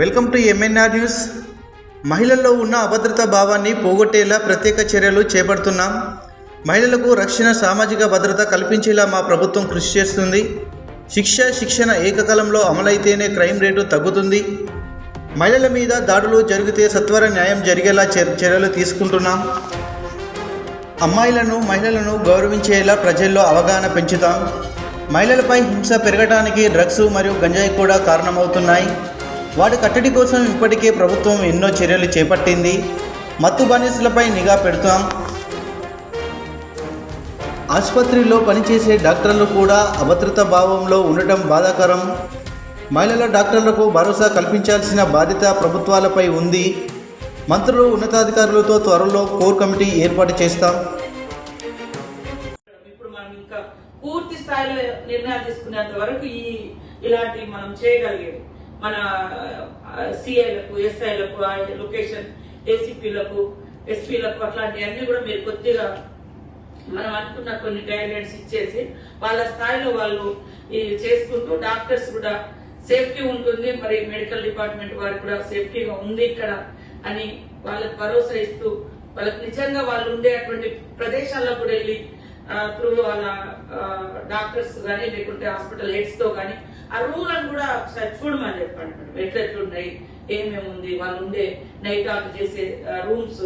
Welcome to MNR news మహిళల్లో ఉన్న అభద్రతా భావాన్ని పోగొట్టేలా ప్రత్యేక చర్యలు చేపడుతున్నాం. మహిళలకు రక్షణ సామాజిక భద్రత కల్పించేలా మా ప్రభుత్వం కృషి చేస్తుంది. శిక్ష శిక్షణ ఏకకాలంలో అమలైతేనే క్రైమ్ రేటు తగ్గుతుంది. మహిళల మీద దాడులు జరిగితే సత్వర న్యాయం జరిగేలా చర్యలు తీసుకుంటున్నాం. అమ్మాయిలను మహిళలను గౌరవించేలా ప్రజల్లో అవగాహన పెంచుతాం. మహిళలపై హింస పెరగడానికి డ్రగ్స్ మరియు గంజాయి కూడా కారణమవుతున్నాయి. వాటి కట్టడి కోసం ఇప్పటికే ప్రభుత్వం ఎన్నో చర్యలు చేపట్టింది. మత్తు బానిసలపై నిఘా పెడతాం. ఆసుపత్రిలో పనిచేసే డాక్టర్లు కూడా అభద్రత భావంలో ఉండటం బాధాకరం. మహిళల డాక్టర్లకు భరోసా కల్పించాల్సిన బాధ్యత ప్రభుత్వాలపై ఉంది. మంత్రులు ఉన్నతాధికారులతో త్వరలో కోర్ కమిటీ ఏర్పాటు చేస్తాం. ఇప్పుడు మనం ఇంకా పూర్తి స్థాయిలో నిర్ణయాలు తీసుకునేంత వరకు ఈ ఇలాంటివి మనం చేయగలిగేది. మన సిఐలకు ఎస్ఐలకు లొకేషన్ ఏసీపీలకు ఎస్పీలకు అట్లాంటివన్నీ కూడా మీరు కొద్దిగా మనం అనుకున్న కొన్ని గైడ్ ఇచ్చేసి వాళ్ళ స్థాయిలో వాళ్ళు చేసుకుంటూ డాక్టర్స్ కూడా సేఫ్టీ ఉంటుంది. మరి మెడికల్ డిపార్ట్మెంట్ వారికి కూడా సేఫ్టీగా ఉంది ఇక్కడ అని వాళ్ళకి భరోసా ఇస్తూ వాళ్ళకి నిజంగా వాళ్ళు ఉండేటువంటి ప్రదేశాల్లో కూడా వెళ్ళి త్రూ వాళ్ళ డాక్టర్స్ కానీ లేకుంటే హాస్పిటల్ హెడ్స్తో కానీ ఆ రూల్ అని కూడా ఒకసారి చూడమని చెప్పండి మేడం. ఎట్లా ఏమేమి ఉంది వాళ్ళు ఉండే నైట్ ఆఫ్ చేసే రూమ్స్